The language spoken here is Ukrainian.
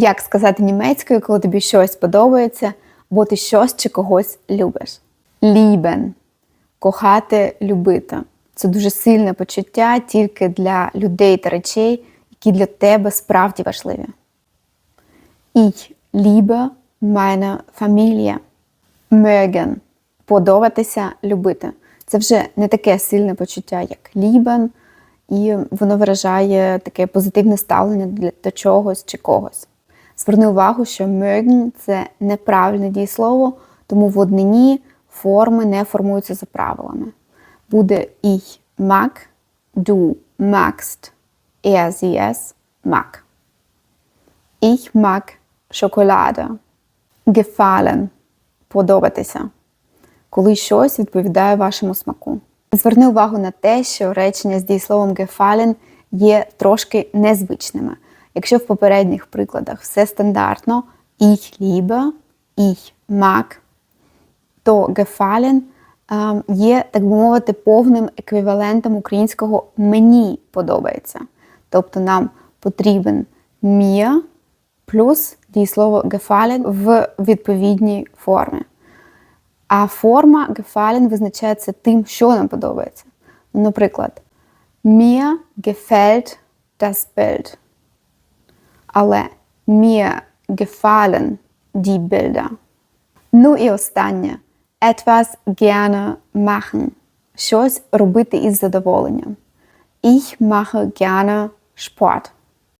Як сказати німецькою, коли тобі щось подобається, бо ти щось чи когось любиш. Lieben – кохати, любити. Це дуже сильне почуття тільки для людей та речей, які для тебе справді важливі. Ich liebe meine Familie. Mögen – подобатися, любити. Це вже не таке сильне почуття, як lieben, і воно виражає таке позитивне ставлення для- чогось чи когось. Зверни увагу, що mögen – це неправильне дієслово, тому в однині форми не формуються за правилами. Буде ich mag, du magst, er, sie, es mag. Ich mag Schokolade. Gefallen – подобатися. Коли щось відповідає вашому смаку. Зверни увагу на те, що речення з дієсловом gefallen є трошки незвичними. Якщо в попередніх прикладах все стандартно ich liebe, ich mag, то gefallen ем, є, так би мовити, повним еквівалентом українського мені подобається. Тобто нам потрібен mir плюс дієслово gefallen в відповідній формі. А форма gefallen визначається тим, що нам подобається. Наприклад, mir gefällt das Bild. Але mir gefallen die Bilder. Ну і останнє. Etwas gerne machen. Щось робити із задоволенням. Ich mache gerne Sport.